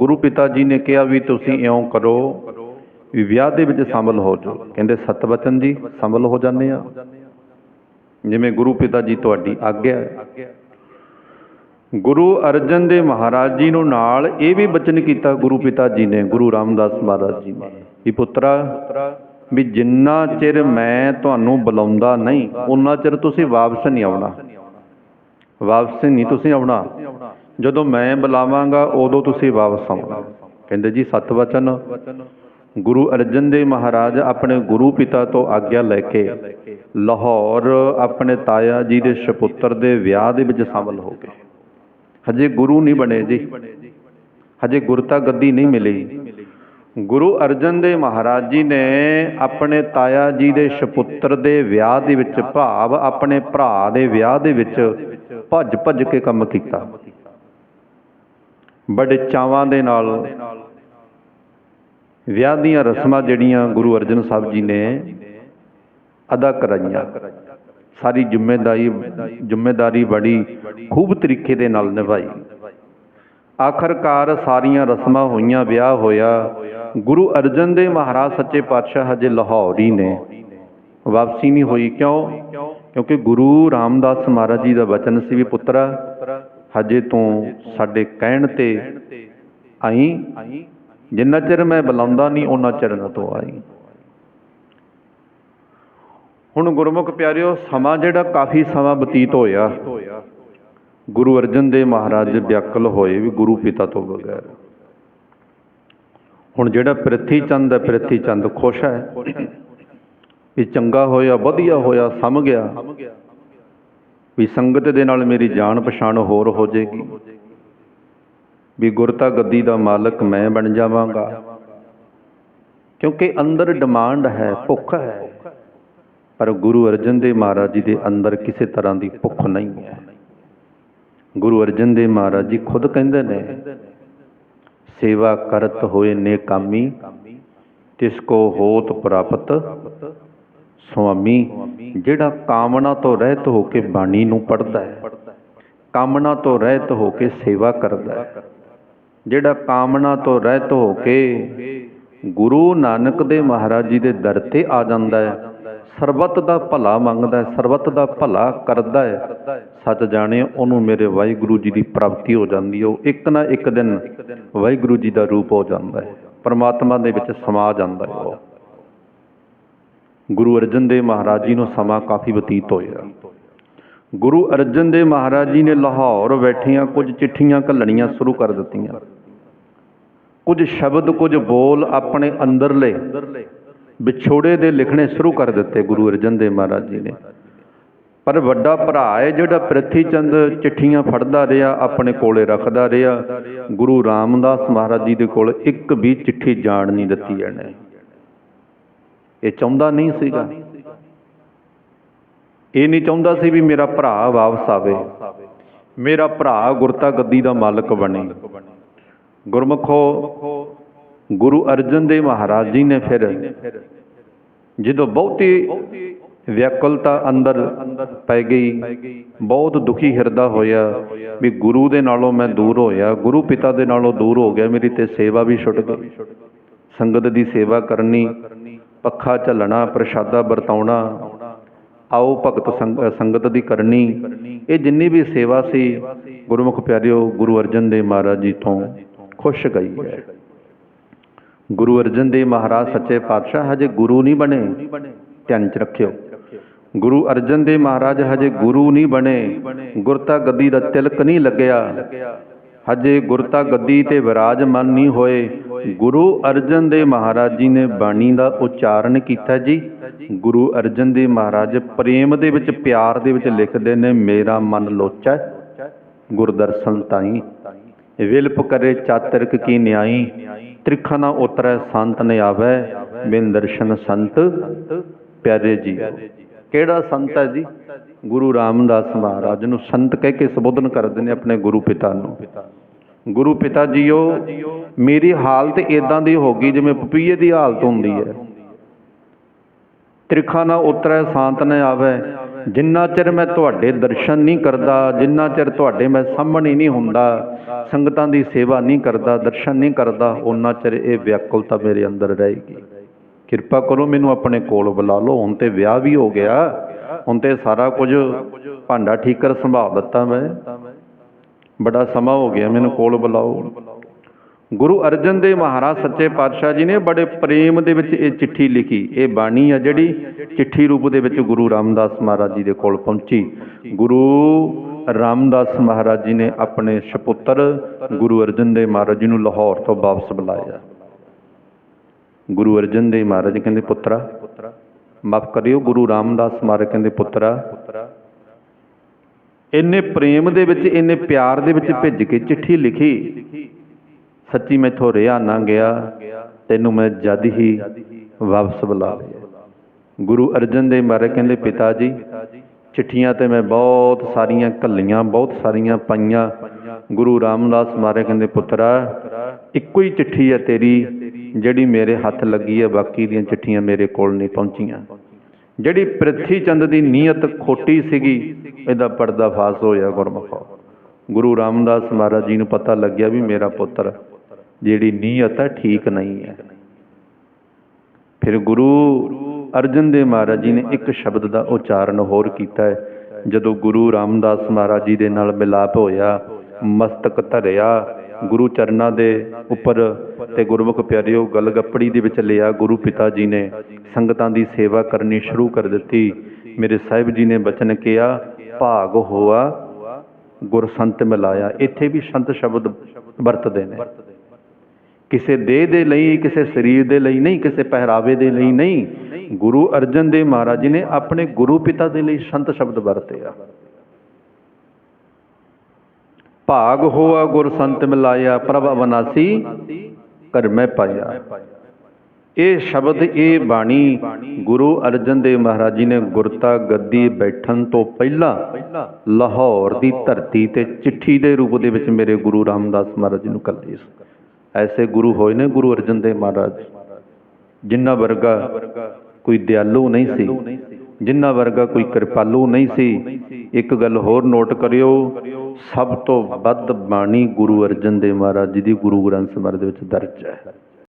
ਗੁਰੂ ਪਿਤਾ ਜੀ ਨੇ ਕਿਹਾ ਵੀ ਤੁਸੀਂ ਇਉਂ ਕਰੋ ਵੀ ਵਿਆਹ ਦੇ ਵਿੱਚ ਸ਼ਾਮਲ ਹੋ ਜਾਓ। ਕਹਿੰਦੇ ਸਤਵਚਨ ਜੀ ਸ਼ਾਮਲ ਹੋ ਜਾਂਦੇ ਆ। ਜਿਵੇਂ ਗੁਰੂ ਪਿਤਾ ਜੀ ਤੁਹਾਡੀ ਆਗਿਆ ਹੈ। ਗੁਰੂ ਅਰਜਨ ਦੇ ਮਹਾਰਾਜ ਜੀ ਨੂੰ ਨਾਲ ਇਹ ਵੀ ਬਚਨ ਕੀਤਾ ਗੁਰੂ ਪਿਤਾ ਜੀ ਨੇ, ਗੁਰੂ ਰਾਮਦਾਸ ਮਹਾਰਾਜ ਜੀ ਨੇ ਵੀ ਪੁੱਤਰਾ, ਵੀ ਜਿੰਨਾ ਚਿਰ ਮੈਂ ਤੁਹਾਨੂੰ ਬੁਲਾਉਂਦਾ ਨਹੀਂ, ਉਨਾ ਚਿਰ ਤੁਸੀਂ ਵਾਪਸ ਨਹੀਂ ਆਉਣਾ। ਵਾਪਸ ਨਹੀਂ ਤੁਸੀਂ ਆਉਣਾ। ਜਦੋਂ ਮੈਂ ਬੁਲਾਵਾਂਗਾ, ਉਦੋਂ ਤੁਸੀਂ ਵਾਪਸ ਆਉਣਾ ਕਹਿੰਦੇ ਜੀ ਸਤ ਵਚਨ ਗੁਰੂ ਅਰਜਨ ਦੇਵ ਮਹਾਰਾਜ ਆਪਣੇ ਗੁਰੂ ਪਿਤਾ ਤੋਂ ਆਗਿਆ ਲੈ ਕੇ ਲਾਹੌਰ ਆਪਣੇ ਤਾਇਆ ਜੀ ਦੇ ਸੁਪੁੱਤਰ ਦੇ ਵਿਆਹ ਦੇ ਵਿੱਚ ਸ਼ਾਮਲ ਹੋ ਗਏ। ਹਜੇ ਗੁਰੂ ਨਹੀਂ ਬਣੇ ਜੀ। ਹਜੇ ਗੁਰਤਾ ਗੱਦੀ ਨਹੀਂ ਮਿਲੀ। ਗੁਰੂ ਅਰਜਨ ਦੇਵ ਮਹਾਰਾਜ ਜੀ ਨੇ ਆਪਣੇ ਤਾਇਆ ਜੀ ਦੇ ਸੁਪੁੱਤਰ ਦੇ ਵਿਆਹ ਦੇ ਵਿੱਚ ਭਾਵ ਆਪਣੇ ਭਰਾ ਦੇ ਵਿਆਹ ਦੇ ਵਿੱਚ ਭੱਜ ਭੱਜ ਕੇ ਕੰਮ ਕੀਤਾ। ਬੜੇ ਚਾਵਾਂ ਦੇ ਨਾਲ ਵਿਆਹ ਦੀਆਂ ਰਸਮਾਂ ਜਿਹੜੀਆਂ ਗੁਰੂ ਅਰਜਨ ਸਾਹਿਬ ਜੀ ਨੇ ਅਦਾ ਕਰਾਈਆਂ। ਸਾਰੀ ਜ਼ਿੰਮੇਦਾਰੀ ਜ਼ਿੰਮੇਦਾਰੀ ਬੜੀ ਖੂਬ ਤਰੀਕੇ ਦੇ ਨਾਲ ਨਿਭਾਈ। ਆਖਰਕਾਰ ਸਾਰੀਆਂ ਰਸਮਾਂ ਹੋਈਆਂ, ਵਿਆਹ ਹੋਇਆ। ਗੁਰੂ ਅਰਜਨ ਦੇ ਮਹਾਰਾਜ ਸੱਚੇ ਪਾਤਸ਼ਾਹ ਹਜੇ ਲਾਹੌਰ ਹੀ ਨੇ। ਵਾਪਸੀ ਨਹੀਂ ਹੋਈ ਕਿਉਂ? ਕਿਉਂਕਿ ਗੁਰੂ ਰਾਮਦਾਸ ਮਹਾਰਾਜ ਜੀ ਦਾ ਵਚਨ ਸੀ ਵੀ ਪੁੱਤਰਾ ਹਜੇ ਤੋਂ ਸਾਡੇ ਕਹਿਣ ਤੇ ਆਈ? ਜਿੰਨਾ ਚਿਰ ਮੈਂ ਬੁਲਾਉਂਦਾ ਨਹੀਂ, ਉਹਨਾਂ ਚਿਰ ਨਾ ਤੂੰ ਆਈ। ਹੁਣ ਗੁਰਮੁਖ ਪਿਆਰਿਓ, ਸਮਾਂ ਜਿਹੜਾ ਕਾਫੀ ਸਮਾਂ ਬਤੀਤ ਹੋਇਆ। ਗੁਰੂ ਅਰਜਨ ਦੇਵ ਮਹਾਰਾਜ ਵਿਅਕਲ ਹੋਏ ਵੀ ਗੁਰੂ ਪਿਤਾ ਤੋਂ ਬਗੈਰ। ਹੁਣ ਜਿਹੜਾ ਪ੍ਰਿਥੀ ਚੰਦ ਹੈ ਪ੍ਰਿਥੀ ਚੰਦ ਖੁਸ਼ ਹੈ। ਵੀ ਚੰਗਾ ਹੋਇਆ, ਵਧੀਆ ਹੋਇਆ, ਸਮ ਗਿਆ। ਵੀ ਸੰਗਤ ਦੇ ਨਾਲ ਮੇਰੀ ਜਾਣ ਪਛਾਣ ਹੋਰ ਹੋ ਜਾਏਗੀ। ਵੀ ਗੁਰਤਾ ਗੱਦੀ ਦਾ ਮਾਲਕ ਮੈਂ ਬਣ ਜਾਵਾਂਗਾ। ਕਿਉਂਕਿ ਅੰਦਰ ਡਿਮਾਂਡ ਹੈ, ਭੁੱਖ ਹੈ। ਪਰ ਗੁਰੂ ਅਰਜਨ ਦੇਵ ਮਹਾਰਾਜ ਜੀ ਦੇ ਅੰਦਰ ਕਿਸੇ ਤਰ੍ਹਾਂ ਦੀ ਭੁੱਖ ਨਹੀਂ ਹੈ। ਗੁਰੂ ਅਰਜਨ ਦੇਵ ਮਹਾਰਾਜ ਜੀ ਖੁਦ ਕਹਿੰਦੇ ਨੇ, ਸੇਵਾ ਕਰਤ ਹੋਏ ਨੇਕਾਮੀ, ਤਿਸ ਕੋ ਹੋਤ ਪ੍ਰਾਪਤ ਸੁਆਮੀ, ਜਿਹੜਾ ਕਾਮਨਾ ਤੋਂ ਰਹਿਤ ਹੋ ਕੇ ਬਾਣੀ ਨੂੰ ਪੜ੍ਹਦਾ ਹੈ, ਕਾਮਨਾ ਤੋਂ ਰਹਿਤ ਹੋ ਕੇ ਸੇਵਾ ਕਰਦਾ ਹੈ, ਜਿਹੜਾ ਕਾਮਨਾ ਤੋਂ ਰਹਿਤ ਹੋ ਕੇ ਗੁਰੂ ਨਾਨਕ ਦੇ ਮਹਾਰਾਜ ਜੀ ਦੇ ਦਰ ਤੇ ਆ ਜਾਂਦਾ ਹੈ, ਸਰਬੱਤ ਦਾ ਭਲਾ ਮੰਗਦਾ ਹੈ, ਸਰਬੱਤ ਦਾ ਭਲਾ ਕਰਦਾ ਹੈ, ਸੱਚ ਜਾਣੇ ਉਹਨੂੰ ਮੇਰੇ ਵਾਹਿਗੁਰੂ ਜੀ ਦੀ ਪ੍ਰਾਪਤੀ ਹੋ ਜਾਂਦੀ ਹੈ, ਉਹ ਇੱਕ ਨਾ ਇੱਕ ਦਿਨ ਵਾਹਿਗੁਰੂ ਜੀ ਦਾ ਰੂਪ ਹੋ ਜਾਂਦਾ ਹੈ, ਪਰਮਾਤਮਾ ਦੇ ਵਿੱਚ ਸਮਾ ਜਾਂਦਾ ਹੈ ਉਹ। ਗੁਰੂ ਅਰਜਨ ਦੇਵ ਮਹਾਰਾਜ ਜੀ ਨੂੰ ਸਮਾਂ ਕਾਫੀ ਬਤੀਤ ਹੋਇਆ। ਗੁਰੂ ਅਰਜਨ ਦੇਵ ਮਹਾਰਾਜ ਜੀ ਨੇ ਲਾਹੌਰ ਬੈਠੀਆਂ ਕੁਝ ਚਿੱਠੀਆਂ ਘੱਲਣੀਆਂ ਸ਼ੁਰੂ ਕਰ ਦਿੱਤੀਆਂ। ਕੁਝ ਸ਼ਬਦ, ਕੁਝ ਬੋਲ ਆਪਣੇ ਅੰਦਰਲੇ ਵਿਛੋੜੇ ਦੇ ਲਿਖਣੇ ਸ਼ੁਰੂ ਕਰ ਦਿੱਤੇ ਗੁਰੂ ਅਰਜਨ ਦੇਵ ਮਹਾਰਾਜ ਜੀ ਨੇ। ਪਰ ਵੱਡਾ ਭਰਾ ਹੈ ਜਿਹੜਾ ਪ੍ਰਿਥੀ ਚੰਦ ਚਿੱਠੀਆਂ ਫੜਦਾ ਰਿਹਾ, ਆਪਣੇ ਕੋਲੇ ਰੱਖਦਾ ਰਿਹਾ। ਗੁਰੂ ਰਾਮਦਾਸ ਮਹਾਰਾਜ ਜੀ ਦੇ ਕੋਲ ਇੱਕ ਵੀ ਚਿੱਠੀ ਜਾਣ ਨਹੀਂ ਦਿੱਤੀ ਇਹਨੇ। ਇਹ ਚਾਹੁੰਦਾ ਨਹੀਂ ਸੀਗਾ। ਇਹ ਨਹੀਂ ਚਾਹੁੰਦਾ ਸੀ ਵੀ ਮੇਰਾ ਭਰਾ ਵਾਪਸ ਆਵੇ। ਮੇਰਾ ਭਰਾ ਗੁਰਤਾ ਗੱਦੀ ਦਾ ਮਾਲਕ ਬਣੇ। ਗੁਰਮਖੋ, ਗੁਰੂ ਅਰਜਨ ਦੇਵ ਮਹਾਰਾਜ ਜੀ ਨੇ ਫਿਰ ਜਦੋਂ ਬਹੁਤੀ ਵਿਅਕਲਤਾ ਅੰਦਰ ਪੈ ਗਈ, ਬਹੁਤ ਦੁਖੀ ਹਿਰਦਾ ਹੋਇਆ ਵੀ ਗੁਰੂ ਦੇ ਨਾਲੋਂ ਮੈਂ ਦੂਰ ਹੋਇਆ, ਗੁਰੂ ਪਿਤਾ ਦੇ ਨਾਲੋਂ ਦੂਰ ਹੋ ਗਿਆ, ਮੇਰੀ ਤੇ ਸੇਵਾ ਵੀ ਛੁੱਟ ਗਈ। ਸੰਗਤ ਦੀ ਸੇਵਾ ਕਰਨੀ ਪੱਖਾ ਝੱਲਣਾ, ਪ੍ਰਸ਼ਾਦਾ ਵਰਤਾਉਣਾ, ਆਓ ਭਗਤ ਸੰਗ- ਸੰਗਤ ਦੀ ਕਰਨੀ। ਇਹ ਜਿੰਨੀ ਵੀ ਸੇਵਾ ਸੀ, ਗੁਰਮੁਖ ਪਿਆਰਿਓ, ਗੁਰੂ ਅਰਜਨ ਦੇਵ ਮਹਾਰਾਜ ਜੀ ਤੋਂ ਖੁਸ਼ ਗਈ ਹੈ। ਗੁਰੂ ਅਰਜਨ ਦੇਵ ਮਹਾਰਾਜ ਸੱਚੇ ਪਾਤਸ਼ਾਹ ਹਜੇ ਗੁਰੂ ਨਹੀਂ ਬਣੇ, ਧਿਆਨ ਚ ਰੱਖਿਓ। ਗੁਰੂ ਅਰਜਨ ਦੇਵ ਮਹਾਰਾਜ ਹਜੇ ਗੁਰੂ ਨਹੀਂ ਬਣੇ ਗੁਰਤਾ ਗੱਦੀ ਦਾ ਤਿਲਕ ਨਹੀਂ ਲੱਗਿਆ। ਹਜੇ ਗੁਰਤਾ ਗੱਦੀ ਤੇ ਵਿਰਾਜਮਾਨ ਨਹੀਂ ਹੋਏ ਗੁਰੂ ਅਰਜਨ ਦੇਵ ਮਹਾਰਾਜ ਜੀ ਨੇ ਬਾਣੀ ਦਾ ਉਚਾਰਨ ਕੀਤਾ ਜੀ। ਗੁਰੂ ਅਰਜਨ ਦੇਵ ਮਹਾਰਾਜ ਪ੍ਰੇਮ ਦੇ ਵਿੱਚ, ਪਿਆਰ ਦੇ ਵਿੱਚ ਲਿਖਦੇ ਨੇ, ਮੇਰਾ ਮਨ ਲੋਚੈ, ਗੁਰਦਰਸ਼ਨ ਤਾਈ। ਵਿਲਪ ਕਰੇ ਚਾਤਰਕ ਕੀ ਨਿਆਈ। ਤ੍ਰਿਖਾ ਨਾ ਉਤਰੈ, ਸੰਤ ਨੇ ਆਵੈ। ਬਿਨ ਦਰਸ਼ਨ ਸੰਤ ਪਿਆਰੇ ਜੀ। ਕਿਹੜਾ ਸੰਤ ਹੈ ਜੀ? ਗੁਰੂ ਰਾਮਦਾਸ ਮਹਾਰਾਜ ਨੂੰ ਸੰਤ ਕਹਿ ਕੇ ਸੰਬੋਧਨ ਕਰਦੇ ਨੇ ਆਪਣੇ ਗੁਰੂ ਪਿਤਾ ਨੂੰ। ਗੁਰੂ ਪਿਤਾ ਜੀਓ, ਮੇਰੀ ਹਾਲਤ ਇਦਾਂ ਦੀ ਹੋ ਗਈ ਜਿਵੇਂ ਪਪੀਏ ਦੀ ਹਾਲਤ ਹੁੰਦੀ ਹੈ। ਤ੍ਰਿਖਾ ਨਾ ਉਤਰੈ, ਸ਼ਾਂਤ ਨ ਆਵੇ। ਜਿੰਨਾ ਚਿਰ ਮੈਂ ਤੁਹਾਡੇ ਦਰਸ਼ਨ ਨਹੀਂ ਕਰਦਾ, ਜਿੰਨਾ ਚਿਰ ਤੁਹਾਡੇ ਮੈਂ ਸਾਹਮਣੇ ਨਹੀਂ ਹੁੰਦਾ, ਸੰਗਤਾਂ ਦੀ ਸੇਵਾ ਨਹੀਂ ਕਰਦਾ, ਦਰਸ਼ਨ ਨਹੀਂ ਕਰਦਾ ਉਹਨਾਂ ਚਿਰ ਇਹ ਵਿਆਕੁਲਤਾ ਮੇਰੇ ਅੰਦਰ ਰਹੇਗੀ। ਕਿਰਪਾ ਕਰੋ ਮੈਨੂੰ ਆਪਣੇ ਕੋਲ ਬੁਲਾ ਲਓ। ਹੁਣ ਤੇ ਵਿਆਹ ਵੀ ਹੋ ਗਿਆ। ਹੁਣ ਤੇ ਸਾਰਾ ਕੁਝ ਭਾਂਡਾ ਠੀਕਰ ਸੰਭਾਲ ਦਿੱਤਾ ਮੈਂ। ਬੜਾ ਸਮਾਂ ਹੋ ਗਿਆ ਮੈਨੂੰ ਕੋਲ ਬੁਲਾਓ। ਗੁਰੂ ਅਰਜਨ ਦੇਵ ਮਹਾਰਾਜ ਸੱਚੇ ਪਾਤਸ਼ਾਹ ਜੀ ਨੇ ਬੜੇ ਪ੍ਰੇਮ ਦੇ ਵਿੱਚ ਇਹ ਚਿੱਠੀ ਲਿਖੀ। ਇਹ ਬਾਣੀ ਆ ਜਿਹੜੀ ਚਿੱਠੀ ਰੂਪ ਦੇ ਵਿੱਚ ਗੁਰੂ ਰਾਮਦਾਸ ਮਹਾਰਾਜ ਜੀ ਦੇ ਕੋਲ ਪਹੁੰਚੀ। ਗੁਰੂ ਰਾਮਦਾਸ ਮਹਾਰਾਜ ਜੀ ਨੇ ਆਪਣੇ ਸੁਪੁੱਤਰ ਗੁਰੂ ਅਰਜਨ ਦੇਵ ਮਹਾਰਾਜ ਜੀ ਨੂੰ ਲਾਹੌਰ ਤੋਂ ਵਾਪਸ ਬੁਲਾਇਆ। ਗੁਰੂ ਅਰਜਨ ਦੇਵ ਮਹਾਰਾਜ ਕਹਿੰਦੇ, ਪੁੱਤਰਾ, ਮਾਫ ਕਰਿਓ, ਗੁਰੂ ਰਾਮਦਾਸ ਮਹਾਰਾਜ ਕਹਿੰਦੇ, ਪੁੱਤਰਾ ਇੰਨੇ ਪ੍ਰੇਮ ਦੇ ਵਿੱਚ ਇੰਨੇ ਪਿਆਰ ਦੇ ਵਿੱਚ ਭਿੱਜ ਕੇ ਚਿੱਠੀ ਲਿਖੀ। ਸੱਚੀ ਮੈਥੋਂ ਰਿਹਾ ਨਾ ਗਿਆ, ਤੈਨੂੰ ਮੈਂ ਜਦ ਹੀ ਵਾਪਸ ਬੁਲਾ ਲਿਆ। ਗੁਰੂ ਅਰਜਨ ਦੇਵ ਮਹਾਰਾਜ ਕਹਿੰਦੇ, ਪਿਤਾ ਜੀ, ਚਿੱਠੀਆਂ ਤੇ ਮੈਂ ਬਹੁਤ ਸਾਰੀਆਂ ਘੱਲੀਆਂ, ਬਹੁਤ ਸਾਰੀਆਂ ਪਾਈਆਂ। ਗੁਰੂ ਰਾਮਦਾਸ ਮਹਾਰਾਜ ਕਹਿੰਦੇ, ਪੁੱਤਰਾ, ਇੱਕੋ ਹੀ ਚਿੱਠੀ ਹੈ ਤੇਰੀ, ਜਿਹੜੀ ਮੇਰੇ ਹੱਥ ਲੱਗੀ ਹੈ ਬਾਕੀ ਦੀਆਂ ਚਿੱਠੀਆਂ ਮੇਰੇ ਕੋਲ ਨਹੀਂ ਪਹੁੰਚੀਆਂ। ਜਿਹੜੀ ਪ੍ਰਿਥੀ ਚੰਦ ਦੀ ਨੀਅਤ ਖੋਟੀ ਸੀਗੀ, ਇਹਦਾ ਪਰਦਾ ਫਾਸ ਹੋਇਆ ਗੁਰਮੁਖੋ। ਗੁਰੂ ਰਾਮਦਾਸ ਮਹਾਰਾਜ ਜੀ ਨੂੰ ਪਤਾ ਲੱਗਿਆ ਵੀ ਮੇਰਾ ਪੁੱਤਰ ਜਿਹੜੀ ਨੀਅਤ ਹੈ ਠੀਕ ਨਹੀਂ ਹੈ। ਫਿਰ ਗੁਰੂ ਅਰਜਨ ਦੇਵ ਮਹਾਰਾਜ ਜੀ ਨੇ ਇੱਕ ਸ਼ਬਦ ਦਾ ਉਚਾਰਨ ਹੋਰ ਕੀਤਾ ਹੈ। ਜਦੋਂ ਗੁਰੂ ਰਾਮਦਾਸ ਮਹਾਰਾਜ ਜੀ ਦੇ ਨਾਲ ਮਿਲਾਪ ਹੋਇਆ, ਮਸਤਕ ਧਰਿਆ ਗੁਰੂ ਚਰਨਾਂ ਦੇ ਉੱਪਰ ਤੇ ਗੁਰਮੁਖ ਪਿਆਰਿਓ ਗਲਗੱਪੜੀ ਦੇ ਵਿੱਚ ਲਿਆ ਗੁਰੂ ਪਿਤਾ ਜੀ ਨੇ ਸੰਗਤਾਂ ਦੀ ਸੇਵਾ ਕਰਨੀ ਸ਼ੁਰੂ ਕਰ ਦਿੱਤੀ। ਮੇਰੇ ਸਾਹਿਬ ਜੀ ਨੇ ਬਚਨ ਕਿਹਾ, ਭਾਗ ਹੋਆ ਗੁਰ ਸੰਤ ਮਿਲਾਇਆ। ਇੱਥੇ ਵੀ ਸੰਤ ਸ਼ਬਦ ਵਰਤਦੇ ਨੇ। ਕਿਸੇ ਦੇਹ ਦੇ ਲਈ, ਕਿਸੇ ਸਰੀਰ ਦੇ ਲਈ ਨਹੀਂ, ਕਿਸੇ ਪਹਿਰਾਵੇ ਦੇ ਲਈ ਨਹੀਂ। ਗੁਰੂ ਅਰਜਨ ਦੇਵ ਮਹਾਰਾਜ ਜੀ ਨੇ ਆਪਣੇ ਗੁਰੂ ਪਿਤਾ ਦੇ ਲਈ ਸੰਤ ਸ਼ਬਦ ਵਰਤਿਆ ਆ ਭਾਗ ਹੋਆ ਗੁਰ ਸੰਤ ਮਿਲਾਇਆ, ਪ੍ਰਭ ਅਵਨਾਸੀ ਕਰ ਮੈਂ ਪਾਇਆ। ਇਹ ਸ਼ਬਦ, ਇਹ ਬਾਣੀ ਗੁਰੂ ਅਰਜਨ ਦੇਵ ਮਹਾਰਾਜ ਜੀ ਨੇ ਗੁਰਤਾ ਗੱਦੀ ਬੈਠਣ ਤੋਂ ਪਹਿਲਾਂ ਲਾਹੌਰ ਦੀ ਧਰਤੀ ਤੇ ਚਿੱਠੀ ਦੇ ਰੂਪ ਦੇ ਵਿੱਚ ਮੇਰੇ ਗੁਰੂ ਰਾਮਦਾਸ ਮਹਾਰਾਜ ਜੀ ਨੂੰ ਕੱਲੀ ਸੀ। ਐਸੇ ਗੁਰੂ ਹੋਏ ਨੇ ਗੁਰੂ ਅਰਜਨ ਦੇਵ ਮਹਾਰਾਜ। ਜਿੰਨਾ ਵਰਗਾ ਕੋਈ ਦਿਆਲੂ ਨਹੀਂ ਸੀ ਜਿਨ੍ਹਾਂ ਵਰਗਾ ਕੋਈ ਕਿਰਪਾਲੂ ਨਹੀਂ ਸੀ ਇੱਕ ਗੱਲ ਹੋਰ ਨੋਟ ਕਰਿਓ ਸਭ ਤੋਂ ਵੱਧ ਬਾਣੀ ਗੁਰੂ ਅਰਜਨ ਦੇਵ ਮਹਾਰਾਜ ਜੀ ਦੀ ਗੁਰੂ ਗ੍ਰੰਥ ਸਾਹਿਬ ਦੇ ਵਿੱਚ ਦਰਜ ਹੈ।